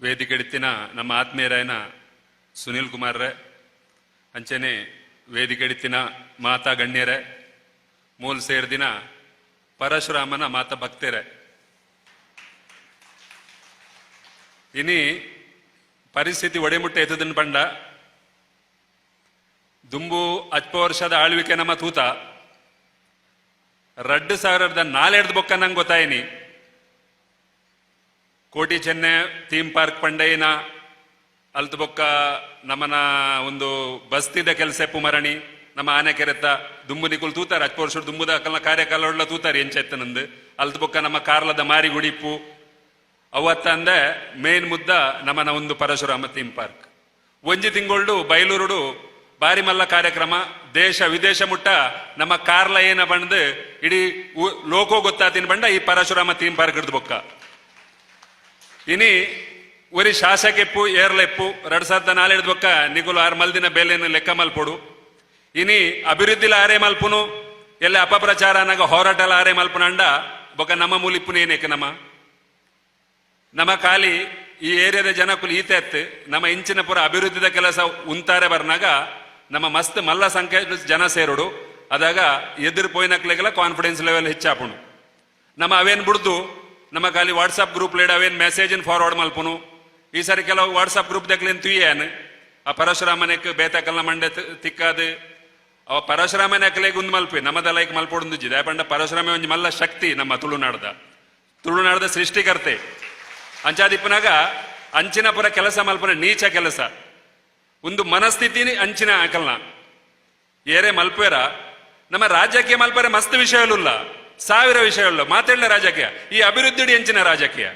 ವೇದಿಕೆಡಿತ್ತಿನ ನಮ್ಮ ಆತ್ಮೀಯರಾಯನ ಸುನೀಲ್ ಕುಮಾರ್ರೆ, ಅಂಚನೆ ವೇದಿಕೆಡಿತ್ತಿನ ಮಾತಾ ಗಣ್ಯರೇ, ಮೂಲ್ ಸೇರ್ದಿನ ಪರಶುರಾಮನ ಮಾತ ಭಕ್ತರೇ. ಇನಿ ಪರಿಸ್ಥಿತಿ ಒಡೆಮುಟ್ಟ ಎತ್ತದನ್ ಬಂಡ ದುಂಬು ಅಚ್ಪ ವರ್ಷದ ಆಳ್ವಿಕೆ ನಮ್ಮ ತೂತ, ರಡ್ಡು ಸಾವಿರದ ನಾಲೆಡ್ದು ಬೊಕ್ಕ ನಂಗೆ ಗೊತ್ತಾಯಿನಿ. ಕೋಟಿ ಚೆನ್ನೆ ಥೀಮ್ ಪಾರ್ಕ್ ಪಂಡೈನ ಅಲ್ತು ಬೊಕ್ಕ ನಮ್ಮನ ಒಂದು ಬಸ್ತಿದ ಕೆಲಸ ಪುಮರಣಿ, ನಮ್ಮ ಆನೆ ಕೆರೆತ ದುಂಬು ನಿಕುಲ್ ತೂತಾರೆ. ಹಚ್ಚ ವರ್ಷ ದುಂಬುದ ಅಕ್ಕಲ್ನ ಕಾರ್ಯಕಾಲ ತೂತಾರೆ ಎಂಚೆತ್ತನಂದು ಅಲ್ತು ಬೊಕ್ಕ ನಮ್ಮ ಕಾರ್ಲದ ಮಾರಿ ಗುಡಿಪು ಅವತ್ತ ಅಂದೆ ಮೇನ್ ಮುದ್ದ ನಮ್ಮನ ಒಂದು ಪರಶುರಾಮ ಥೀಮ್ ಪಾರ್ಕ್. ಒಂಜಿ ತಿಂಗಳು ಬೈಲೂರುಡು ಬಾರಿ ಮಲ್ಲ ಕಾರ್ಯಕ್ರಮ. ದೇಶ ವಿದೇಶ ಮುಟ್ಟ ನಮ್ಮ ಕಾರ್ಲ ಏನ ಬಂದು ಇಡೀ ಲೋಕೋ ಗೊತ್ತಾತಿನ ಬಂಡ ಈ ಪರಶುರಾಮ ಥೀಮ್ ಪಾರ್ಕ್ ಇಡ್ದು ಬೊಕ್ಕ. ಇನಿ ಒರಿ ಶಾಸಕೆಪ್ಪು, ಏರ್ಲೆಪ್ಪು, ಎರಡ್ ಸಾವಿರದ ನಾಲ್ಕು ಬೊಕ್ಕ ನಿಗುಲು ಆರು ಮಲ್ದಿನ ಬೆಲೆಯನ್ನು ಲೆಕ್ಕ ಮಲ್ಪೊಡು. ಇನಿ ಅಭಿವೃದ್ಧಿಲ ಆರೆ ಮಲ್ಪುನು, ಎಲ್ಲ ಅಪಪ್ರಚಾರ ಅನ್ನಾಗ ಹೋರಾಟಲ ಆರೆ ಮಲ್ಪುನ ಅಂಡ ಬೊಕ್ಕ ನಮ್ಮ ಮೂಲಿಪ್ಪುನು ಏನೇಕ ನಮ್ಮ? ನಮ್ಮ ಖಾಲಿ ಈ ಏರಿಯಾದ ಜನಕ್ಕೂ ಈತೆ ಎತ್ತು, ನಮ್ಮ ಇಂಚಿನ ಪುರ ಅಭಿವೃದ್ಧಿದ ಕೆಲಸ ಉಂತಾರೆ ಬರ್ನಾಗ ನಮ್ಮ ಮಸ್ತ್ ಮಲ್ಲ ಸಂಖ್ಯೆ ಜನ ಸೇರುಡು, ಅದಾಗ ಎದುರು ಪೋಯಿನಕ್ಲೆಗೆಲ್ಲ ಕಾನ್ಫಿಡೆನ್ಸ್ ಲೆವೆಲ್ ಹೆಚ್ಚಾಪುಣು. ನಮ್ಮ ಅವೇನ್ ಬಿಡ್ದು ನಮ್ಮ ಖಾಲಿ ವಾಟ್ಸಪ್ ಗ್ರೂಪ್ ಮೆಸೇಜ್ ಫಾರ್ವರ್ಡ್ ಮಲ್ಪುನು? ಈ ಸಾರಿ ಕೆಲವು ವಾಟ್ಸಪ್ ಗ್ರೂಪ್ ದಕ್ಲೇನ್ ತುಯ್ಯಾನ್ ಆ ಪರಶುರಾಮನೆಕ್ ಬೇತಕಲ್ನ ಮಂಡೆ ತಿಕ್ಕದು? ಅವ ಪರಶುರಾಮನೆಕ್ಲೆಗ್ ಒಂದು ಮಲ್ಪಿ, ನಮ್ಮದ ಲೈಕ್ ಮಲ್ಪೊಡು ದಯಪಂಡ ಪರಶುರಾಮ ಒಂದು ಮಲ್ಲ ಶಕ್ತಿ ನಮ್ಮ ತುಳುನಾಡದ. ತುಳುನಾಡದ ಸೃಷ್ಟಿಕರ್ತೆ. ಅಂಚಾದಿಪ್ಪನಾಗ ಅಂಚಿನ ಪುರ ಕೆಲಸ ಮಲ್ಪನ ನೀಚ ಕೆಲಸ. ಒಂದು ಮನಸ್ಥಿತಿ ಅಂಚಿನ ಅಕಲ್ನ ಏರೆ ಮಲ್ಪೇರ ನಮ್ಮ ರಾಜ್ಯಕ್ಕೆ ಮಲ್ಪರೆ ಮಸ್ತ್ ವಿಷಯಲ್ಲ ಸಾವಿರ ವಿಷಯಗಳು. ಮಾತಾಡಲ ರಾಜಕೀಯ. ಈ ಅಭಿವೃದ್ಧಿ ಎಂಚಿನ ರಾಜಕೀಯ?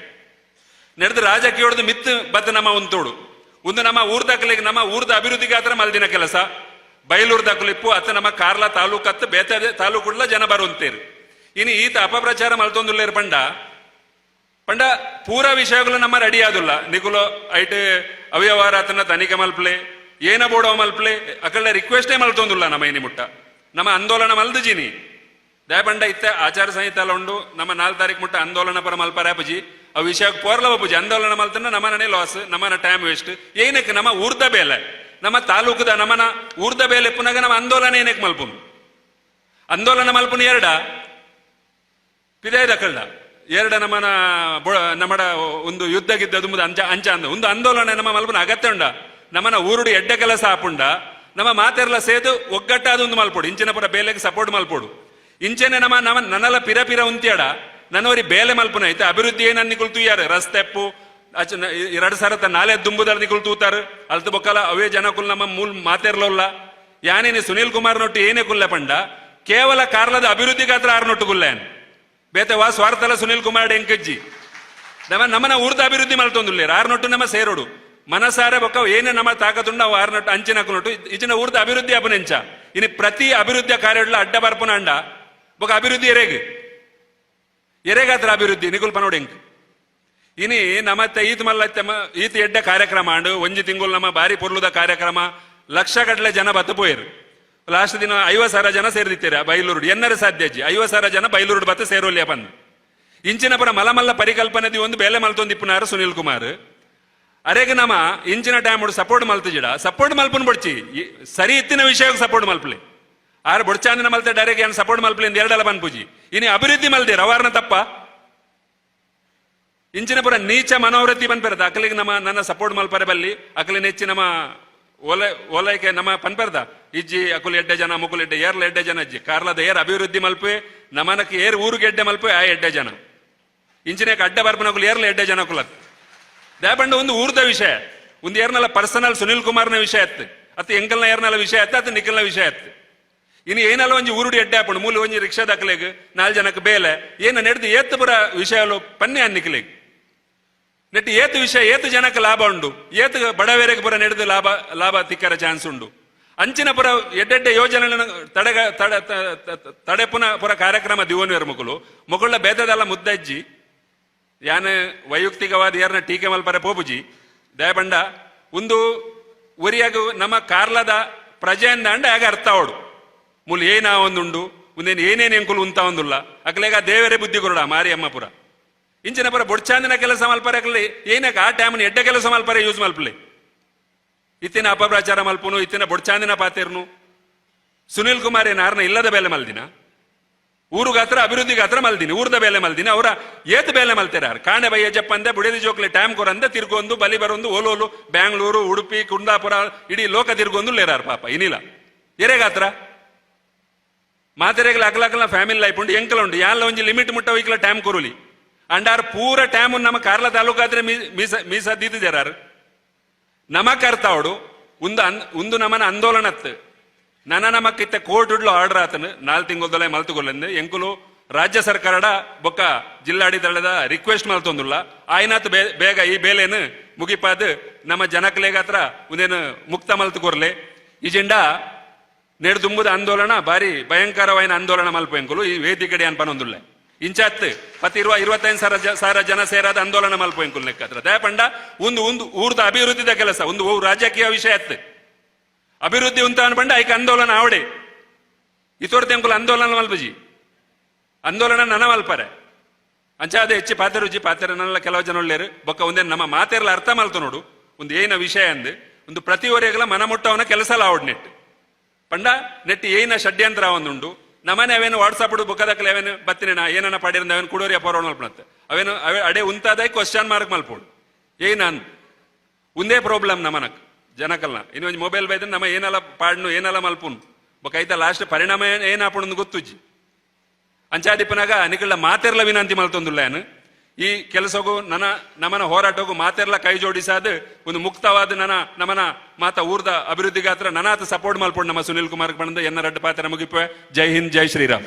ನಡೆದ ರಾಜಕೀಯ ಹೊಡೆದು ಮಿತ್ತು ಬತ್ತ ನಮ್ಮ ಉಂತೋಡು ಒಂದು ನಮ್ಮ ಊರ್ದಕ್ಕಲಿಗೆ ನಮ್ಮ ಊರ್ದ ಅಭಿವೃದ್ಧಿಗೆ ಆತರ ಮಲ್ದಿನ ಕೆಲಸ. ಬೈಲೂರು ದಾಖಲಿಪ್ಪು ಅತ್ತ ನಮ್ಮ ಕಾರ್ಲ ಅತ್ತ ಬೇತೆ ತಾಲೂಕುಡ್ಲ ಜನ ಬರುವಂತೇರು. ಇನ್ನು ಈತ ಅಪಪ್ರಚಾರ ಮಲ್ತೊಂದುಲ್ಲೇರು ಪಂಡ. ಪಂಡ ಪೂರ ವಿಷಯಗಳು ನಮ್ಮ ರೆಡಿ ಆದುಲ್ಲ. ನಿಗುಲೋ ಐಟ್ ಅವ್ಯವಹಾರ ಆತನ ತನಿಖೆ ಮಲ್ಪಲೆ, ಏನ ಬೋಡೋ ಮಲ್ಪಲೆ, ಅಕಳ್ಳ ರಿಕ್ವೆಸ್ಟೇ ಮಲ್ತೊಂದುಲ್ಲ ನಮ್ಮ ಇನಿ ಮುಟ್ಟ. ನಮ್ಮ ಆಂದೋಲನ ಮಲ್ದಜಿನಿ ದಯಪಂಡ ಇತ್ತೆ, ಆಚಾರ ಸಂಹಿತೆ ಉಂಡು. ನಮ್ಮ ನಾಲ್ಕು ತಾರೀಕು ಮುಟ್ಟ ಆಂದೋಲನ ಪರ ಮಲ್ಪರ ಪೂಜಿ ಆ ವಿಷಯ ಕೋರ್ಲ ಪೂಜಿ ಆಂದೋಲನ ಮಲ್ತನ ನಮ್ಮನೇ ಲಾಸ್ ನಮ್ಮನ ಟೈಮ್ ವೇಸ್ಟ್ ಏನಕ್ಕೆ? ನಮ್ಮ ಊರ್ದ ಬೇಲೆ. ನಮ್ಮ ತಾಲೂಕದ ನಮ್ಮನ ಊರ್ದ ಬೇಲೆ ಪುನಗ ನಮ್ಮ ಆಂದೋಲನ ಏನಕ್ಕೆ ಮಲ್ಪುನು ಆಂದೋಲನ ಮಲ್ಪುನು ಎರಡ. ಪಿದೇ ದಕ್ಕಳ್ಳ ಎರಡು ನಮ್ಮನ ನಮ್ಮಡ ಒಂದು ಯುದ್ಧ ಗಿದ್ದ ದುಂಬುದ ಅಂಚ ಅಂಚ ಅಂದ. ಒಂದು ಆಂದೋಲನ ನಮ್ಮ ಮಲ್ಪನ ಅಗತ್ಯ ಉಂಡ. ನಮ್ಮನ ಊರುಡು ಎಡ್ಡ ಕೆಲಸ ಆಪುಂಡ. ನಮ್ಮ ಮಾತೆರ್ಲ ಸೇದು ಒಗ್ಗಟ್ಟಾದ ಒಂದು ಮಲ್ಪೋಡು. ಇಂಚಿನ ಪುರ ಬೇಲೆಗೆ ಸಪೋರ್ಟ್ ಮಲ್ಪೋಡು. ಇಂಚೆನೆ ನಮ್ಮ ನನ್ನಲ ಪಿರ ಪಿರ ಉಂತ್ಯಾಡ. ನನ್ನವರಿ ಬೇಲೆ ಮಲ್ಪನ ಐತೆ. ಅಭಿವೃದ್ಧಿ ಏನ ನಿಕುಲ್ ತೂಯಾರ ರಸ್ತೆಪ್ಪು ಎರಡು ಸರತ ನಾಲೆ ದುಂಬುದರ್ ನಿಕುಲ್ ತೂತಾರ ಅಲ್ತ ಬೊಕ್ಕಲ ಅವೇ ಜನಕುಲ್ ನಮ್ಮ ಮೂಲ್ ಮಾತೇರ್ಲೋಲ್ಲ. ಯಾನೇನೆ ಸುನೀಲ್ ಕುಮಾರ್ ನೊಟ್ಟು ಏನೇ ಕುಲ್ಲೆ ಪಂಡ. ಕೇವಲ ಕಾರ್ಲದ ಅಭಿವೃದ್ಧಿ ಗಾತ್ರ ಆರು ನೊಟ್ಟು ಕುಲ್ಲೇನ್ ಬೇತೆ ವಾ ಸ್ವಾರ್ಥಲ ಸುನೀಲ್ ಕುಮಾರ್ ಎಂಕಜ್ಜಿ ನಮ್ಮ ನಮ್ಮನ ಊರ್ದ ಅಭಿವೃದ್ಧಿ ಮಲ್ತೊಂದುಲ್ಲೇರು ಆರು ನೊಟ್ಟು ನಮ್ಮ ಸೇರೋಡು. ಮನಸಾರೆ ಬೊಕ್ಕ ಏನೇ ನಮ್ಮ ತಾಕತುಂಡ ಅವು ಆರು ನೊಟ್ಟು ಅಂಚಿನ ನೊಟ್ಟು ಇಚಿನ ಊರ್ದ ಅಭಿವೃದ್ಧಿ ಅಪನೆಂಚ. ಇನ್ನು ಪ್ರತಿ ಅಭಿವೃದ್ಧಿಯ ಕಾರ್ಯಗಳ ಅಡ್ಡ ಬರ್ಪುನ ಅಂಡ. ಬೊಕ್ಕ ಅಭಿವೃದ್ಧಿ ಎರೆಗೆ? ಎರೆಗಾತ್ರ ಅಭಿವೃದ್ಧಿ ನಿಗುಲ್ಪ ನೋಡಿ ಹೆಂಗೆ? ಇನಿ ನಮ್ಮತ್ತೆ ಈತ್ ಮಲ್ಲ ಈತ್ ಎಡ್ಡ ಕಾರ್ಯಕ್ರಮ ಅಂಡು ಒಂಜಿ ತಿಂಗಳು ನಮ್ಮ ಬಾರಿ ಪೊರ್ಲುದ ಕಾರ್ಯಕ್ರಮ, ಲಕ್ಷ ಗಟ್ಟಲೆ ಜನ ಬತ್ತು ಪೋಯರು. ಲಾಸ್ಟ್ ದಿನ ಐವತ್ ಸಾವಿರ ಜನ ಸೇರಿದಿತ್ತೀರ ಬೈಲೂರು ಎನ್ನರ ಸಾಧ್ಯಜ್ಜಿ ಐವತ್ ಸಾವಿರ ಜನ ಬೈಲೂರು ಬತ್ತ ಸೇರೋಲ್ಯ ಬಂದು ಇಂಚಿನ ಪರ ಮಲಮಲ್ಲ ಪರಿಕಲ್ಪನೆದಿ ಒಂದು ಬೇಲೆ ಮಲ್ತೊಂದಿಪ್ಪುನಾರು ಸುನೀಲ್ ಕುಮಾರ್. ಅರೆಗೆ ನಮ್ಮ ಇಂಚಿನ ಟೈಮ್ ಸಪೋರ್ಟ್ ಮಲ್ತಿಜಿಡ ಸಪೋರ್ಟ್ ಮಲ್ಪನ್ ಬಡ್ಚಿ ಸರಿ ಇತ್ತಿನ ವಿಷಯಕ್ಕೆ ಸಪೋರ್ಟ್ ಮಲ್ಪಲೆ. ಆರು ಬೊಡ್ಚಾಂದಿನ ಮಲ್ತೆ ಡೈರೆಕ್ಟ್ ಏನು ಸಪೋರ್ಟ್ ಮಲ್ಪಲಿಂದ ಎರಡಲ್ಲ ಪೂಜಿ. ಇನಿ ಅಭಿವೃದ್ಧಿ ಮಲ್ದೆ ರವಾರ್ನ ತಪ್ಪ. ಇಂಚಿನ ಪುರ ನೀಚ ಮನೋವೃತ್ತಿ ಬಂದ್ಪೆರದ ಅಕಲಿಗೆ ನಮ್ಮ ನನ್ನ ಸಪೋರ್ಟ್ ಮಲ್ಪರೆ ಬಲ್ಲಿ ಅಕಲಿ ನೆಚ್ಚಿ ನಮ್ಮ ಓಲೈ, ಓಲೈಕೆ ನಮ್ಮ ಪನ್ಪರ್ದ ಇಜ್ಜಿ, ಅಕುಲ್ ಎಡ್ಡೆ ಜನ, ಮುಕುಲ್ ಎಡ್ಡೆ, ಏರ್ಲ ಎಡ್ಡೆ ಜನ ಅಜ್ಜಿ ಕಾರ್ಲದ ಏರ್ ಅಭಿವೃದ್ಧಿ ಮಲ್ಪೆ, ನಮನಕ್ಕೆ ಏರ್ ಊರಿಗೆ ಎಡ್ಡೆ ಮಲ್ಪೆ, ಆ ಎಡ್ಡೆ ಜನ. ಇಂಚಿನ ಅಡ್ಡ ಬರ್ಪನಕುಲ್ ಏರ್ಲ ಎಡ್ಡೆ ಜನ ಕುಲತ್ ದಯಪಂಡ ಒಂದು ಊರ್ದ ವಿಷಯ. ಒಂದು ಏರ್ನಲ್ಲ ಪರ್ಸನಲ್ ಸುನಿಲ್ ಕುಮಾರ್ನ ವಿಷಯ ಅತ್ತೆ. ಅತ್ತ ಎಂಕಲ್ನ ಏರ್ನಲ್ಲ ವಿಷಯ ಅತ್ತೆ, ಅತ್ತ ನಿಖಲ್ನ ವಿಷಯ ಎತ್ತು ಇನ್ನು ಏನಲ್ಲ ಒಂಜಿ ಉರುಡಿ ಎಡ್ಡೆ ಹಾಪುಂಡು ಮೂಲ ಒಂಜಿ ರಿಕ್ಷಾ ದಕ್ಲೆಗ್ ನಾಲ್ ಜನಕ್ಕೆ ಬೇಲೆ. ಏನ ನಡೆದು ಏತ್ತು ಬರ ವಿಷಯಲು ಪನ್ನೆ ಅನ್ನಿಕ್ಲೆಗ್ ನೆಟ್ಟು ಏತು ವಿಷಯ ಏತು ಜನಕ್ಕೆ ಲಾಭ ಉಂಡು. ಏತು ಬಡವೇರೆಗೆ ಬರ ನಡೆದು ಲಾಭ ಲಾಭ ತಿಕ್ಕರ ಚಾನ್ಸ್ ಉಂಡು. ಅಂಚಿನ ಪುರ ಎಡ್ಡೆಡ್ಡೆ ಯೋಜನೆ ತಡೆಗ, ತಡ ತಡೆಪುನ ಪುರ ಕಾರ್ಯಕ್ರಮ ದಿವೋನಿಯರ್ ಮುಕುಲು ಮಗಳ ಬೇದದಲ್ಲ ಮುದ್ದಜ್ಜಿ. ಯಾನ ವೈಯಕ್ತಿಕವಾದ ಯಾರನ್ನ ಟೀಕೆ ಮಲ್ಪರೆ ಪೋಪುಜಿ. ದಯಬಂಡ ಒಂದು ಉರಿಯಾಗ ನಮ್ಮ ಕಾರ್ಲದ ಪ್ರಜೆಯಿಂದ ಅಂಡ ಆಗ ಅರ್ಥ ಅವಡು ಮುಲ್ ಏನ ಒಂದುಂಡು ಮುಂದೇನು ಏನೇನು ಎಂಕುಲು ಉಂತ ಒಂದುಲ್ಲ. ಅಕ್ಲೇಗ ದೇವರೇ ಬುದ್ಧಿ ಕೊರಡ ಮಾರಿಯಮ್ಮಪುರ ಇಂಚಿನ ಪರ ಬೊಡ್ಚಾಂದಿನ ಕೆಲಸ ಮಲ್ಪರಕಲ್ಲಿ ಏನಕ್ಕೆ ಆ ಟೈಮ್ನ ಎಡ್ಡ ಕೆಲಸ ಮಲ್ಪರೆ ಯೂಸ್ ಮಲ್ಪಲಿ. ಇತ್ತಿನ ಅಪಪ್ರಚಾರ ಮಲ್ಪುನು, ಇತ್ತಿನ ಬೊಡ್ಚಾಂದಿನ ಪಾತೇರ್ನು. ಸುನೀಲ್ ಕುಮಾರ್ ಏನಾರನ ಇಲ್ಲದ ಬೇಲೆ ಮಲ್ದಿನ. ಊರು ಗಾತ್ರ, ಅಭಿವೃದ್ಧಿ ಗಾತ್ರ ಮಲ್ದಿನಿ, ಊರ್ದ ಬೇಲೆ ಮಲ್ದಿನಿ. ಅವರ ಏತ್ ಬೇಲೆ ಮಲ್ತಿರಾರ್. ಕಾಣೆ ಬಯ್ಯ ಜಪ್ಪಂದೆ ಬುಡೇದಿ ಜೋಕ್ಲಿ ಟೈಮ್ ಕೊರಂದೆ, ತಿರ್ಗೊಂದು, ಬಲಿ ಬರೊಂದು, ಓಲೋಲು, ಬ್ಯಾಂಗ್ಳೂರು, ಉಡುಪಿ, ಕುಂದಾಪುರ, ಇಡೀ ಲೋಕ ತಿರ್ಗೊಂದು ಲೇರಾರ್ ಪಾಪ ಇನಿಲ್ಲ ಎರೆಗಾತ್ರ ಮಾತೆರೆಗ್ಲ ಅಕ್ಲಕ್ಲ ಫ್ಯಾಮಿಲಿ ಲೈಫ್ ಉಂಡು ಎಂಕಲ ಉಂಡು ಯಾಲ್ಲ ಒಂಜಿ ಲಿಮಿಟ್ ಮುಟ್ಟ ವೈಕ್ಲ ಟೈಮ್ ಕೊರುಲಿ ಅಂಡಾರ್ ಪೂರ ಟೈಮ್ ನಮ್ಮ ಕಾರ್ಲ ತಾಲೂಕಾದ್ರೆ ಮೀಸ ಮೀಸ ದೀದಿದ್ದಾರ ನಮ ಕರ್ತಾವಡು ಉಂದು ಅನ್ ಉಂದು ನಮನ ಆಂದೋಲನತ್ ನನ್ನ ಇತ್ತೆ ಕೋರ್ಟ್ ಉಡ್ಲು ಆರ್ಡರ್ ಆತನು. ನಾಲ್ ತಿಂಗೊಲ್ದೊಲೆ ಮಲ್ತುಗೊಲ್ಲಂದು ಎಂಕುಲು ರಾಜ್ಯ ಸರ್ಕಾರಡ ಬೊಕ್ಕ ಜಿಲ್ಲಾಡಳಿತದ ರಿಕ್ವೆಸ್ಟ್ ಮಲ್ತೊಂದುಲ್ಲ ಆಯ್ನಾತ್ ಬೇಗ ಈ ಬೇಲೆನು ಮುಗಿಪಾದ್ ನಮ್ಮ ಜನಕ್ಲೆಗ ಹತ್ರ ಒಂದೇನು ಮುಕ್ತ ಮಲ್ತುಕೊರ್ಲೆ ಈ ಜೆಂಡ ನೆಡು ತುಂಬುದ ಆಂದೋಲನ ಬಾರಿ ಭಯಂಕರವಾಯಿನ ಆಂದೋಲನ ಮಲ್ಪೆಂಕುಲು ಈ ವೇದಿಕಡೆ ಅನ್ಪನೊಂದುಲ್ಲ ಇಂಚಾತ್ ಪತಿ ಇರುವ ಇರುವತ್ತೈದು ಸಾವಿರ ಸಾವಿರ ಜನ ಸೇರಾದ ಆಂದೋಲನ ಮಲ್ಪ ಲೆಕ್ಕತ್ರ ದಯಪಂಡ, ಒಂದು ಒಂದು ಊರ್ದ ಅಭಿವೃದ್ಧಿದ ಕೆಲಸ, ಒಂದು ರಾಜಕೀಯ ವಿಷಯ ಅತ್ತೆ ಅಭಿವೃದ್ಧಿ ಉಂತ ಅನ್ಪಂಡ, ಐಕ ಆಂದೋಲನ ಆವಡೆ. ಇತೋರ್ತೆ ತೆಂಕುಲು ಆಂದೋಲನ ಮಲ್ಪಜಿ. ಆಂದೋಲನ ನನ ಮಲ್ಪರೆ. ಅಂಚಾದ ಹೆಚ್ಚಿ ಪಾತ್ರ ಪಾತ್ರನೆಲ್ಲ ಕೆಲವು ಜನ ಒಳ್ಳೆಯರು. ಬೊಕ್ಕ ಒಂದೇ ನಮ್ಮ ಮಾತೆರ್ಲ ಅರ್ಥ ಮಲ್ತು ನೋಡು. ಒಂದು ಏನ ವಿಷಯ ಅಂದ್, ಒಂದು ಮನ ಮುಟ್ಟವನ ಕೆಲಸ ಆವಡ್ ನೆಟ್ ಪಂಡ ನೆಟ್ಟಿ ಏನ ಷಡ್ಯಂತ್ರ ಒಂದುಂಡು. ನಮನೆ ಅವೇನು ವಾಟ್ಸಪ್ ಬುಕ್ಕದಕ್ಕಲೆ ಅವೇನು ಬತ್ತಿನ ಏನನ್ನ ಪಾಡಿರಂದ ಅವೇನು ಕುಡೋರಿ ಅಪೋರಣ ಮಲ್ಪನತ್ತೆ ಅವೇನು, ಅವೇ ಅಡೆ ಉಂತಾದ ಕ್ವಶನ್ ಮಾರ್ಕ್ ಮಲ್ಪೋಡು. ಏನ ಒಂದೇ ಪ್ರಾಬ್ಲಮ್ ನಮನಕ್, ಜನಕಲ್ನ. ಇನ್ನೊಂದು ಮೊಬೈಲ್ ಬೈದ್ರೆ ನಮ್ಮ ಏನೆಲ್ಲ ಪಾಡ್ನು ಏನೆಲ್ಲ ಮಲ್ಪುನು ಬೊಕ್ಕ ಐತ ಲಾಸ್ಟ್ ಪರಿಣಾಮ ಏನ್- ಏನಾಪುಣಂದು ಗೊತ್ತುಜ್ಜಿ. ಅಂಚಾದಿಪ್ಪನಾಗ ನಿಕಳ ಮಾತೆರ್ಲ ವಿನಂತಿ ಮಲ್ತೊಂದುಲ್ಲ ಏನು ಈ ಕೆಲಸಗೂ ನನ್ನ ನಮನ ಹೋರಾಟಗೂ ಮಾತೆಲ್ಲ ಕೈ ಜೋಡಿಸಾದ ಒಂದು ಮುಕ್ತವಾದ ನನ್ನ ನಮನ ಮಾತ ಊರ್ದ ಅಭಿವೃದ್ಧಿಗಾತ್ರ ನನಾತ ಸಪೋರ್ಟ್ ಮಲ್ಪೊಂಡು ನಮ್ಮ ಸುನಿಲ್ ಕುಮಾರ್ ಬಣ್ಣದ ಎನ್ನ ರಡ್ಡ ಪಾತ್ರ ಮುಗಿಪೆ ಜೈ ಹಿಂದ್, ಜೈ ಶ್ರೀರಾಮ್.